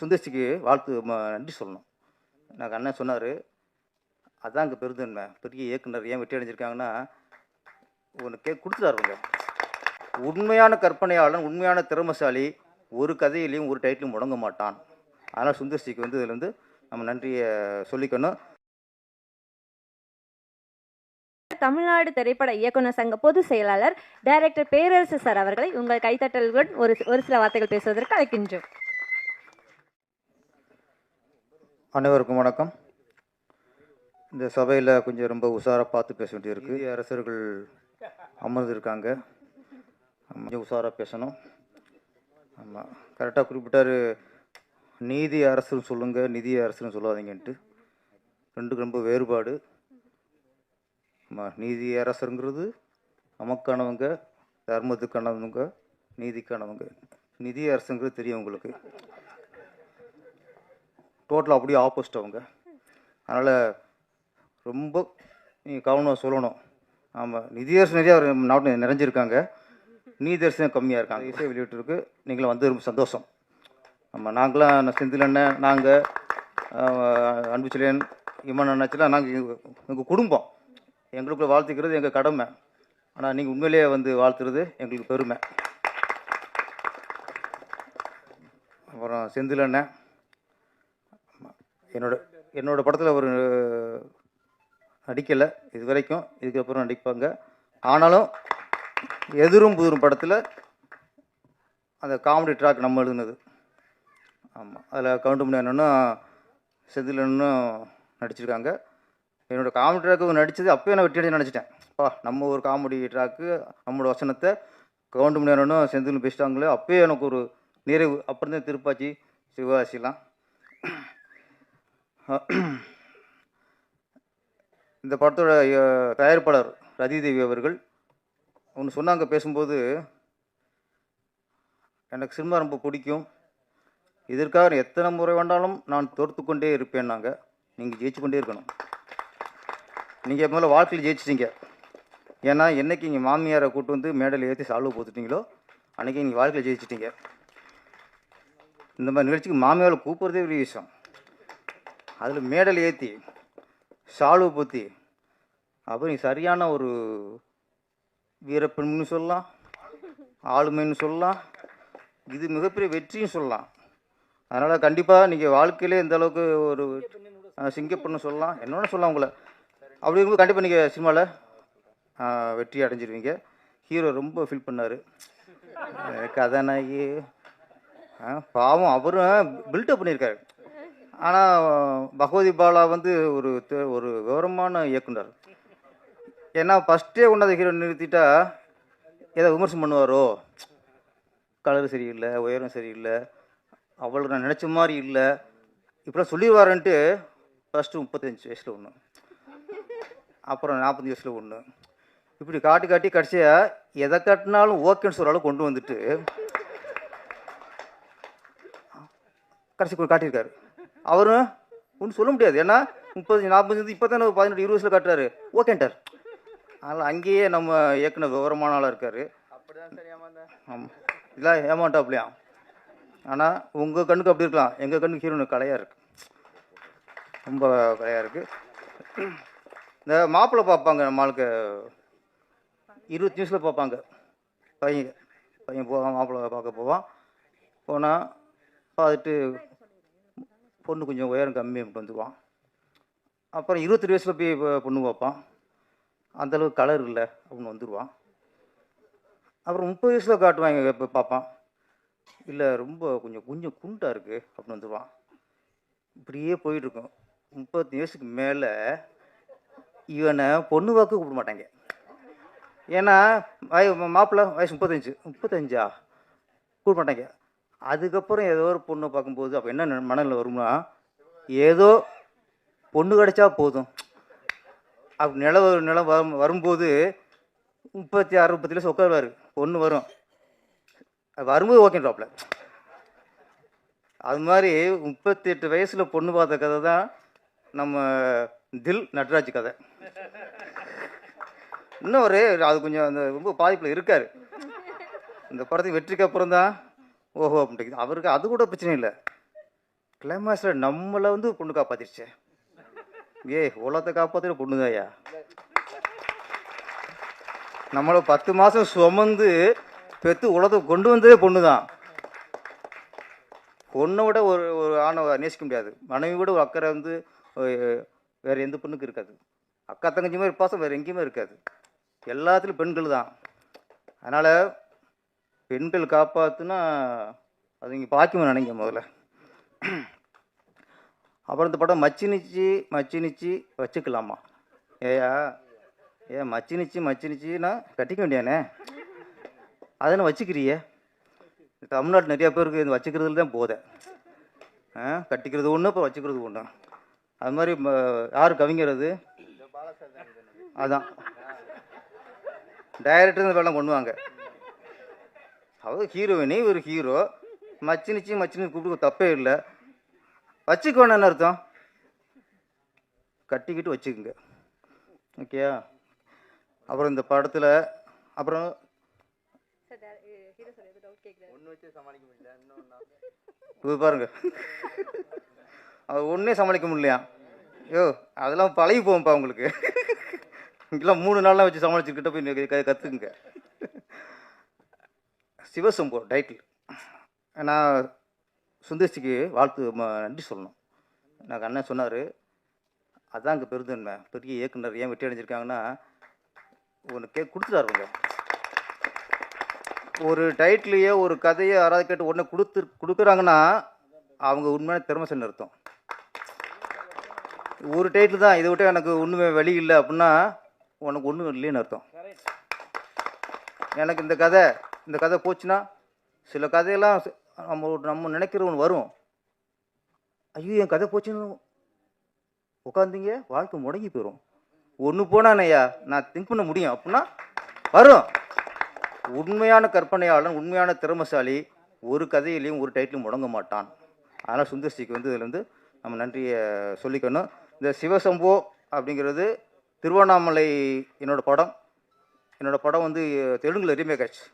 சுந்தர்சிக்கு வாழ்த்து நன்றி சொல்லணும். எனக்கு அண்ணன் சொன்னார். அதான் இங்கே பெருந்தன்மை. பெரிய இயக்குனர் ஏன் வெற்றி அடைஞ்சிருக்காங்கன்னா ஒன்று கே கொடுத்துட்டாருங்க உண்மையான கற்பனையாளன் உண்மையான திறமசாலி ஒரு கதையிலையும் ஒரு டைட்டிலும் முடங்க மாட்டான். அதனால் சுந்தர்சிக்கு வந்து இதில் வந்து நம்ம நன்றியை சொல்லிக்கணும். தமிழ்நாடு திரைப்பட இயக்குனர் சங்க பொதுச் செயலாளர் டைரக்டர் பேரரசு சார் அவர்களை உங்கள் கைத்தட்டல்களுடன் ஒரு ஒரு சில வார்த்தைகள் பேசுவதற்கு அழைக்கின்றோம். அனைவருக்கும் வணக்கம். இந்த சபையில் கொஞ்சம் ரொம்ப உஷாராக பார்த்து பேச வேண்டியிருக்கு. அரசர்கள் அமர்ந்திருக்காங்க. கொஞ்சம் உஷாராக பேசணும். ஆமாம் கரெக்டாக குறிப்பிட்டார். நீதி அரசுன்னு சொல்லுங்கள் நிதி அரசுன்னு சொல்லாதீங்கன்ட்டு. ரெண்டுக்கு ரொம்ப வேறுபாடு. ஆமாம் நீதி அரசருங்கிறது நமக்கானவங்க தர்மத்துக்கானவங்க நீதிக்கானவங்க. நிதி அரசுங்கிறது தெரியும் உங்களுக்கு. டோட்டலாக அப்படியே ஆப்போசிட் அவங்க. அதனால் ரொம்ப நீங்கள் கவனம் சொல்லணும். ஆமாம் நிதியரசு நிறையா நாட்டில் நிறைஞ்சிருக்காங்க. நீதியரசு கம்மியாக இருக்காங்க. இசை வெளியிட்டிருக்கு. நீங்களும் வந்து ரொம்ப சந்தோஷம். ஆமாம் நாங்களாம் செந்தில் அண்ணன் நாங்கள் அன்புச்சலியன் இம்மன் அண்ணாச்சலாம் நாங்கள் எங்கள் குடும்பம். எங்களுக்குள்ள வாழ்த்துக்கிறது எங்கள் கடமை. ஆனால் நீங்கள் உண்மையிலேயே வந்து வாழ்த்துறது எங்களுக்கு பெருமை. அப்புறம் செந்தில் அண்ணன் என்னோட என்னோட படத்தில் அவர் நடிக்கலை. இது வரைக்கும் இதுக்கப்புறம் நடிப்பாங்க. ஆனாலும் எதிரும் புதிரும் படத்தில் அந்த காமெடி ட்ராக் நம்ம எழுதுனது. ஆமாம் அதில் கவுண்ட் அண்ணனும் செந்தில் அண்ணனும் நடிச்சிருக்காங்க. என்னோடய காமெடி ட்ராக்கு நடித்தது அப்போயே நான் வெற்றி நினச்சிட்டேன். பா நம்ம ஒரு காமெடி ட்ராக்கு நம்மளோட வசனத்தை கவுண்ட் அண்ணனும் செந்திலும் பேசிட்டாங்களே. அப்போயே எனக்கு ஒரு நிறைவு. அப்புறம் தான் திருப்பாச்சி சிவகாசிலாம். இந்த படத்தோட தயாரிப்பாளர் ரதிதேவி அவர்கள் ஒன்று சொன்னாங்க பேசும்போது எனக்கு சினிமா ரொம்ப பிடிக்கும். இதற்காக எத்தனை முறை வேண்டாலும் நான் தோர்த்து கொண்டே இருப்பேன் நாங்கள் நீங்கள் ஜெயிச்சு கொண்டே இருக்கணும் நீங்கள் முதல்ல வாழ்க்கையில் ஜெயிச்சிட்டீங்க. ஏன்னா என்னைக்கு இங்கே மாமியாரை கூட்டு வந்து மேடையில் ஏற்றி சால்வு போத்துட்டீங்களோ அன்றைக்கி நீங்கள் வாழ்க்கையில் ஜெயிச்சிட்டீங்க. இந்த மாதிரி நிகழ்ச்சிக்கு மாமியாரை கூப்பிட்றதே பெரிய விஷயம். அதில் மேடல் ஏற்றி சால்வு பூத்தி. அப்புறம் சரியான ஒரு வீரப்பெண்னு சொல்லலாம் ஆளுமைன்னு சொல்லலாம். இது மிகப்பெரிய வெற்றியும் சொல்லலாம். அதனால் கண்டிப்பாக நீங்கள் வாழ்க்கையிலே இந்த அளவுக்கு ஒரு சிங்கப்பெண்ணு சொல்லலாம். என்னோட சொல்லலாம் உங்களை. அப்படி இருக்கும்போது கண்டிப்பாக நீங்கள் சினிமாவில் வெற்றி அடைஞ்சிருவீங்க. ஹீரோ ரொம்ப ஃபீல் பண்ணார். கதாநாயகி ஆ, பாவம் அவரும் பில்டப் பண்ணியிருக்காரு. ஆனால் பகவதி பாலா வந்து ஒரு ஒரு விவரமான இயக்குனர். ஏன்னா ஃபஸ்ட்டே கொண்டாந்த ஹீரோ நிறுத்திட்டா ஏதோ விமர்சனம் பண்ணுவாரோ? கலர் சரியில்லை உயரம் சரியில்லை அவளுக்கு நான் நினச்ச மாதிரி இல்லை. இப்படிலாம் சொல்லிடுவாருன்ட்டு ஃபஸ்ட்டு முப்பத்தஞ்சு வயசில் ஒன்று அப்புறம் நாற்பத்தஞ்சு வயசில் ஒன்று இப்படி காட்டி காட்டி கடைசியாக எதை காட்டினாலும் ஓகேன்னு சொல்கிற கொண்டு வந்துட்டு கடைசி காட்டியிருக்காரு. அவரும் ஒன்றும் சொல்ல முடியாது. ஏன்னா முப்பது நாற்பது இப்போ தானே பதினெட்டு இருபது வயசில் காட்டுறாரு ஓகேன்ட்டார் அதனால் அங்கேயே நம்ம இயக்குனர் விவரமான ஆளாக இருக்கார். ஆமாம் இதெல்லாம் ஏமாட்டாப்லையா ஆனால் உங்கள் கண்ணுக்கு அப்படி இருக்கலாம். எங்கள் கண்ணுக்கு ஹீரோனு கலையாக இருக்கு. ரொம்ப கலையாக இருக்குது இந்த மாப்பிள்ளை பார்ப்பாங்க நம்ம ஆளுக்கு. இருபத்தி நிமிஷத்தில் பார்ப்பாங்க. பையன் பையன் போவான் மாப்பிள்ளை பார்க்க போவான். போனால் பார்த்துட்டு பொண்ணு கொஞ்சம் உயரம் கம்மியாக அப்படின்ட்டு வந்துடுவான் அப்புறம் இருபத்தெட்டு வயசில் போய் பொண்ணு பார்ப்பான். அந்தளவுக்கு கலர் இல்லை அப்படின்னு வந்துடுவான் அப்புறம் முப்பது வயசில் காட்டுவாங்க இப்போ பார்ப்பான். இல்லை ரொம்ப கொஞ்சம் கொஞ்சம் குண்டாக இருக்குது அப்படின்னு வந்துடுவான் இப்படியே போயிட்டுருக்கும். முப்பத்தி வயசுக்கு மேலே இவனை பொண்ணு வாக்கு கூப்பிட மாட்டாங்க. ஏன்னா வய மாப்பிள்ளை வயசு முப்பத்தஞ்சு. முப்பத்தஞ்சா? கூப்பிட மாட்டாங்க. அதுக்கப்புறம் ஏதோ ஒரு பொண்ணை பார்க்கும்போது அப்போ என்ன நெ- மனநிலை வரும்னா ஏதோ பொண்ணு கிடைச்சா போதும். அப்படி நில நிலம் வரும் வரும்போது முப்பத்தி ஆறு முப்பத்தி லட்சம் உட்காருவார். பொண்ணு வரும். அது வரும்போது ஓகேன்றாப்ல அது மாதிரி முப்பத்தி எட்டு வயசில் பொண்ணு பார்த்த கதை தான் நம்ம தில் நட்ராஜ் கதை. இன்னும் ஒரு அது கொஞ்சம் அந்த ரொம்ப பாதிப்பில் இருக்கார். இந்த படத்துக்கு வெற்றிக்கு அப்புறம் தான் ஓஹோ அப்படின்ட்டு. அவருக்கு அது கூட பிரச்சனை இல்லை. கிளைமேக்ஸில் நம்மளை வந்து பொண்ணு காப்பாத்திருச்சே. ஏய் உலகத்தை காப்பாற்றுற பொண்ணுதாயா நம்மளை பத்து மாதம் சுமந்து பெற்று உலகத்தை கொண்டு வந்ததே பொண்ணு தான் பொண்ணை விட ஒரு ஒரு ஆணை நேசிக்க முடியாது. மனைவி விட ஒரு அக்கறை வந்து வேறு வேற எந்த பொண்ணுக்கு இருக்காது. அக்கா தங்கச்சி மாதிரி பாசம் வேறு எங்கேயுமே இருக்காது. எல்லாத்துலேயும் பெண்கள் தான். அதனால் பெண்கள் காப்பாற்றுனா அது நீங்கள் பாக்கியம் நினைங்க முதல்ல. அப்புறம் இந்த படம் மச்சினிச்சு மச்சினிச்சு வச்சுக்கலாமா? ஏயா ஏன் மச்சினிச்சு மச்சினிச்சுன்னா கட்டிக்க வேண்டியானே அதை வச்சுக்கிறியே? தமிழ்நாட்டு நிறையா பேருக்கு இந்த வச்சுக்கிறதுல தான் போதை. ஆ கட்டிக்கிறது ஒன்று அப்புறம் வச்சுக்கிறது ஒன்று அது மாதிரி யார் கவிஞர் அது? அதான். டைரக்டர் வேலை பண்ணுவாங்க. அவர் ஹீரோயினி ஒரு ஹீரோ. மச்சினிச்சு மச்சினி கூப்பிட்டு தப்பே இல்லை. வச்சுக்க வேணாம்னு அர்த்தம்? கட்டிக்கிட்டு வச்சுக்குங்க. ஓகேயா அப்புறம் இந்த படத்தில் அப்புறம் இது பாருங்க. அது ஒன்றே சமாளிக்க முடியலையா? ஐயோ அதெல்லாம் பழகி போகும்ப்பா உங்களுக்கு. இங்கெல்லாம் மூணு நாள்லாம் வச்சு சமாளிச்சுக்கிட்ட போய் நீங்க க- கத்துக்குங்க. சிவசம்போ டைட்டில் நான் சுந்தர்சிக்கு வாழ்த்து நன்றி சொல்லணும். எனக்கு அண்ணன் சொன்னார் அதான் இங்கே பெருந்தன்மை. பெரிய இயக்குனர் ஏன் வெற்றி அடைஞ்சிருக்காங்கன்னா ஒன்று கே கொடுத்துட்டாருங்க ஒரு டைட்டிலையோ ஒரு கதையோ யாராவது கேட்டு உடனே கொடுத்து கொடுக்குறாங்கன்னா அவங்க உண்மையான திறமைசன் அர்த்தம். ஒரு டைட்டில் தான் இதை விட்டு எனக்கு ஒன்றுமே வழி இல்லை அப்படின்னா உனக்கு ஒன்றும் இல்லைன்னு அர்த்தம். எனக்கு இந்த கதை இந்த கதை போச்சுன்னா சில கதையெல்லாம் நம்ம நம்ம நினைக்கிறவன் வரும். ஐயோ என் கதை போச்சுன்னு உட்காந்தீங்க வாழ்க்கை முடங்கி போயிடும் ஒன்று போனானையா நான் திங்க் பண்ண முடியும். அப்படின்னா வரும். உண்மையான கற்பனையாளன் உண்மையான திறமசாலி ஒரு கதையிலையும் ஒரு டைட்டிலும் முடங்க மாட்டான். அதனால் சுந்தர்சிக்கு வந்து இதில் வந்து நம்ம நன்றியை சொல்லிக்கணும். இந்த சிவசம்போ அப்படிங்கிறது திருவண்ணாமலை என்னோடய படம். என்னோடய படம் வந்து தெலுங்கில் ரீமேக் ஆச்சு.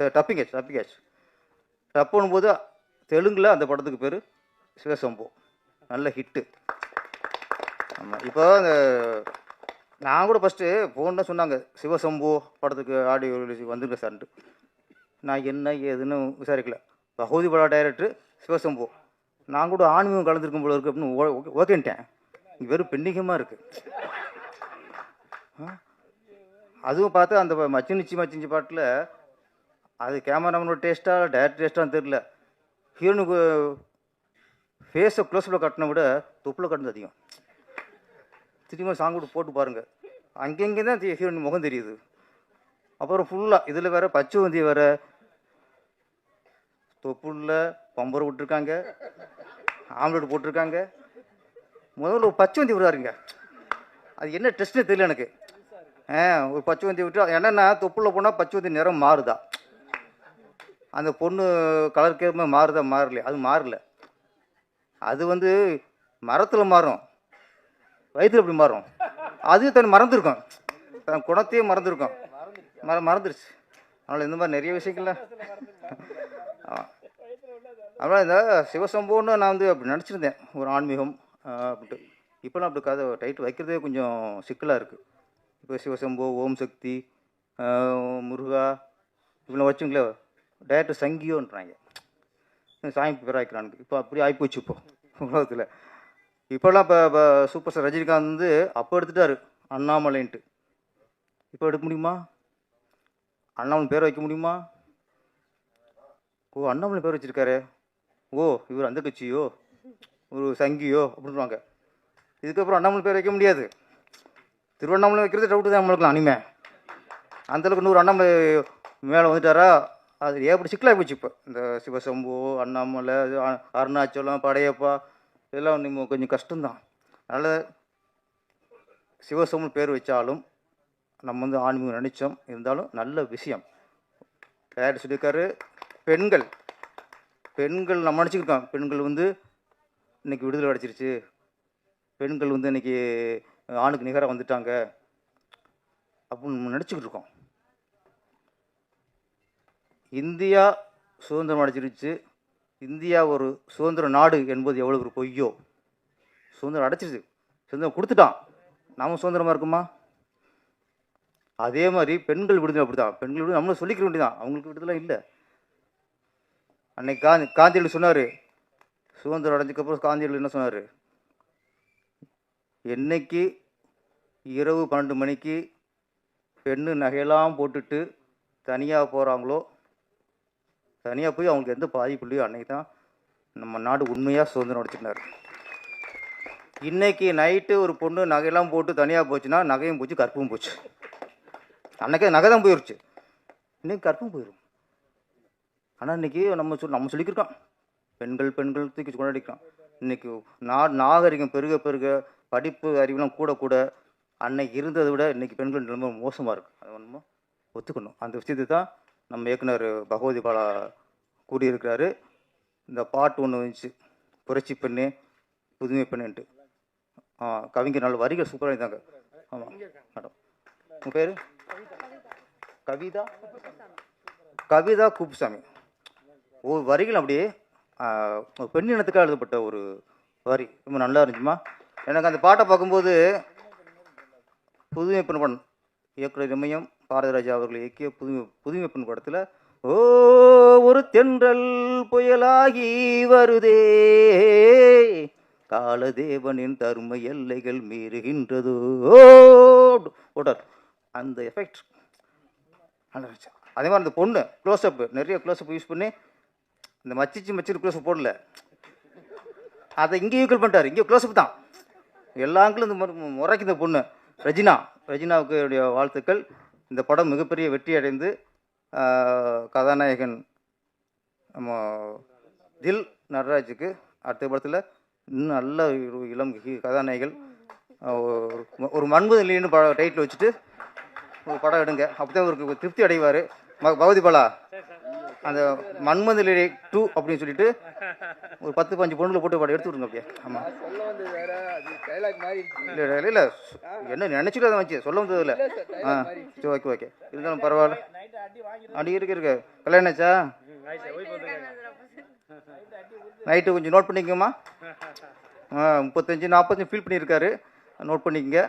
டப்பிங் ஆச்சு டப்பிங் ஆச்சு டப் போது தெலுங்கில் அந்த படத்துக்கு பேர் சிவசம்போ. நல்ல ஹிட்டு ஆமாம் இப்போ அந்த நான் கூட ஃபஸ்ட்டு ஃபோனில் சொன்னாங்க சிவசம்பு படத்துக்கு ஆடியோ ரிலீஸ் வந்துருங்க சார்ன்ட்டு. நான் என்ன ஏதுன்னு விசாரிக்கல. பகவதி படா டைரக்டர் சிவசம்பு. நான் கூட ஆன்மீகம் கலந்துருக்கும் போல இருக்கு அப்படின்னு ஓ- ஓகேன்ட்டேன் இங்கே வெறும் பெண்டிங்கமாக இருக்குது அதுவும் பார்த்து அந்த ப- மச்சினிச்சி மச்சிஞ்சி பாட்டில் அது கேமராமேனோட டேஸ்ட்டாக டேரக்டர் டேஸ்ட்டான்னு தெரில ஹீரோனுக்கு ஃபேஸை க்ளோஸில் கட்டின விட தொப்பில் கட்டினது அதிகம். திரும்ப சாங் கூட போட்டு பாருங்கள் அங்கங்கே தான் ஹீரோயின் முகம் தெரியுது. அப்புறம் ஃபுல்லாக இதில் வேற பச்சைவந்தி வேற. தொப்புள்ள பம்பரை விட்டுருக்காங்க. ஆம்லெட் போட்டிருக்காங்க. முதல்ல ஒரு பச்சை வந்தி விடுறாருங்க. அது என்ன டெஸ்ட்னு தெரியல எனக்கு. ஆ ஒரு பச்சைவந்தி விட்டு என்னென்னா தொப்புள்ள போனால் பச்சை வந்தி நிறம் மாறுதா. அந்த பொண்ணு கலர் மாறுதா? மாறலையா அது மாறல. அது வந்து மரத்தில் மாறும். வயிற்றுல எப்படி மாறும். அது தன் மறந்துருக்கும். தன் குணத்தையே மறந்துருக்கும். மற மறந்துருச்சு. அதனால் இந்த மாதிரி நிறைய விஷயங்கள்ல அதனால் இந்த சிவசம்பவம்னு நான் வந்து அப்படி நினச்சிருந்தேன். ஒரு ஆன்மீகம் அப்படின்ட்டு. இப்போலாம் அப்படி கதை டைட்டு வைக்கிறதே கொஞ்சம் சிக்கலாக இருக்குது இப்போ சிவசம்போ ஓம் சக்தி முருகா இப்படிலாம் வச்சுங்களே டேரக்டர் சங்கியோன்றாங்க. சாமி பேர் வைக்கிறானுக்கு இப்போ அப்படி ஆகிப்போச்சு இப்போ உலகத்தில். இப்போல்லாம் இப்போ இப்போ சூப்பர் ஸ்டார் ரஜினிகாந்த் வந்து அப்போ எடுத்துட்டாரு அண்ணாமலைன்ட்டு. இப்போ எடுக்க முடியுமா? அண்ணாமலை பேர் வைக்க முடியுமா? ஓ அண்ணாமலை பேர் வச்சுருக்காரு. ஓ இவர் அந்த கட்சியோ? ஒரு சங்கியோ? அப்படின்வாங்க இதுக்கப்புறம் அண்ணாமலை பேர் வைக்க முடியாது. திருவண்ணாமலை வைக்கிறது டவுட்டு தான் நம்மளுக்கு அனிமே அந்தளவுக்கு நூறு அண்ணாமலை மேலே வந்துட்டாரா? அது ஏப்படி சிக்கலாகி போச்சு இப்போ? இந்த சிவசம்பு அண்ணாமலை இது அருணாச்சலம் படையப்பா இதெல்லாம் நம்ம கொஞ்சம் கஷ்டம்தான். அதனால் சிவசம்பு பேர் வச்சாலும் நம்ம வந்து ஆன்மீகம் நினைச்சோம். இருந்தாலும் நல்ல விஷயம். யார் சொல்லியிருக்காரு பெண்கள். பெண்கள் நம்ம நினச்சிக்கிட்டோம். பெண்கள் வந்து இன்னைக்கு விடுதலை அடைச்சிருச்சு பெண்கள் வந்து இன்னைக்கு ஆணுக்கு நிகராக வந்துட்டாங்க. அப்படின்னு நம்ம நினச்சிக்கிட்டு இருக்கோம். இந்தியா சுதந்திரம் அடைச்சிருச்சு இந்தியா ஒரு சுதந்திர நாடு என்பது எவ்வளோ ஒரு பொய்யோ. சுதந்திரம் அடைச்சிருச்சு சுதந்திரம் கொடுத்துட்டான். நாம சுதந்திரமாக இருக்குமா? அதே மாதிரி பெண்கள் விடுதலை அப்படி தான் பெண்கள் விடுதலை நம்மளும் சொல்லிக்க வேண்டியதான் அவங்களுக்கு விடுதலை இல்லை. அன்னைக்கு காந்தி காந்தியடிகள் சொன்னார். சுதந்திரம் அடைஞ்சதுக்கப்புறம் காந்தியடிகள் என்ன சொன்னார்? என்னைக்கு இரவு பன்னெண்டு மணிக்கு பெண்ணு நகையெல்லாம் போட்டுட்டு தனியாக போகிறாங்களோ தனியாக போய் அவங்களுக்கு எந்த பாதிப்பு இல்லையோ அன்னைக்கு தான் நம்ம நாடு உண்மையாக சுதந்திரம் அடைச்சிருந்தார் இன்னைக்கு நைட்டு ஒரு பொண்ணு நகையெல்லாம் போட்டு தனியாக போச்சுன்னா நகையும் போச்சு கற்பும் போச்சு. அன்னைக்கே நகை தான் போயிடுச்சு இன்னைக்கு கற்பும் போயிடும் ஆனால் இன்னைக்கு நம்ம சொல் நம்ம சொல்லிக்கிருக்கோம் பெண்கள் பெண்கள் தூக்கி கொண்டாடிக்கலாம் இன்னைக்கு நா நாகரிகம் பெருக பெருக படிப்பு அறிவுலாம் கூட கூட அன்னைக்கு இருந்ததை விட இன்றைக்கி பெண்கள் நிலைமை மோசமாக இருக்குது அது ஒன்றுமோ ஒத்துக்கணும். அந்த விஷயத்தை தான் நம்ம இயக்குனர் பகவதி பாலா கூடியிருக்கிறாரு. இந்த பாட்டு ஒன்று வந்துச்சு. புரட்சி பெண்ணு புதுமை பெண்ணுன்ட்டு. ஆ கவிஞர் நல்ல வரிகள் சூப்பராக இருந்தாங்க ஆமாம் மேடம். உங்கள் பேர்? கவிதா? கவிதா குப்புசாமி. ஒரு வரிகள் அப்படியே ஒரு பெண் இனத்துக்காக எழுதப்பட்ட ஒரு வரி. ரொம்ப நல்லா இருந்துச்சுமா. எனக்கு அந்த பாட்டை பார்க்கும்போது புதுமை பெண் படம் இயக்குனர் இமயம் பாரதிராஜா அவர்கள் இயக்கிய புதுமை புதுமை பெண் படத்தில் ஓ ஒரு தென்றல் புயலாகி வருதே காலதேவனின் தரும எல்லைகள் மீறுகின்றதோ உடல் அந்த எஃபெக்ட் அதே மாதிரி அந்த பொண்ணு க்ளோஸ்அப் நிறைய க்ளோஸ்அப் யூஸ் பண்ணி இந்த மச்சிச்சு மச்சிட்டு க்ளோஸ்அப் போடல. அதை இங்கே ஈக்குவல் பண்ணிட்டார். இங்கே க்ளோஸ்அப் தான். எல்லா இந்த முறைக்கு இந்த பொண்ணு. ரஜினா ரஜினாவுக்கு என்னுடைய வாழ்த்துக்கள். இந்த படம் மிகப்பெரிய வெற்றி அடைந்து கதாநாயகன் நம்ம தில் நடராஜுக்கு அடுத்த படத்தில் இன்னும் நல்ல ஒரு இளம் கதாநாயகன் ஒரு ஒரு மண்பு ப டைட்டில் வச்சுட்டு ஒரு படம் எடுங்க. அப்போ தான் அவருக்கு திருப்தி அடைவார். பகவதி பாலா? அந்த மன்மதிலே டூ அப்படின்னு சொல்லிட்டு ஒரு பத்து பஞ்சு பொண்ணுல போட்டு படம் எடுத்து விடுங்க அப்படியே. ஆமாம் இல்லை இல்லை இல்லை. என்ன நினச்சிட்டு அதை வச்சு சொல்ல வந்தது இல்லை. ஆ சரி ஓகே ஓகே இருந்தாலும் பரவாயில்ல. அடி இருக்கு இருக்கு. கல்யாணம் ஆச்சா? நைட்டு கொஞ்சம் நோட் பண்ணிக்கோமா ஆ முப்பத்தஞ்சு நாற்பத்தஞ்சு ஃபீல் பண்ணியிருக்காரு. நோட் பண்ணிக்கங்க.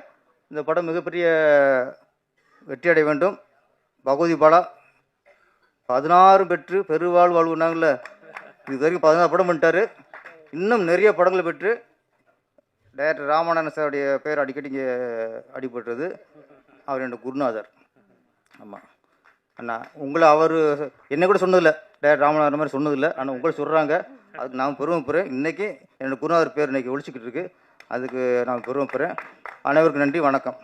இந்த படம் மிகப்பெரிய வெற்றி அடைய வேண்டும். பகவதி பாலா பதினாறு பெற்று பெருவாழ் வாழ்வுனாங்கல்ல இது வரைக்கும் பதினாறு படம் பண்ணிட்டாரு. இன்னும் நிறைய படங்களை பெற்று டைரக்டர் ராமானந்த சாருடைய பேர் அடிக்கடி இங்கே அடிபட்டுறது அவர் என்னோட குருநாதர். ஆமாம் அண்ணா உங்களை அவர் என்ன கூட சொன்னதில்லை. டைரக்டர் ராமநாதன் மாதிரி சொன்னதில்லை. ஆனால் உங்களை சொல்கிறாங்க அதுக்கு நான் பெருமைப்படுறேன் இன்றைக்கி என்னோடய குருநாதர் பேர் இன்றைக்கி ஒழிச்சிக்கிட்டு இருக்கு. அதுக்கு நான் பெருமைப்படுறேன் அனைவருக்கும் நன்றி. வணக்கம்.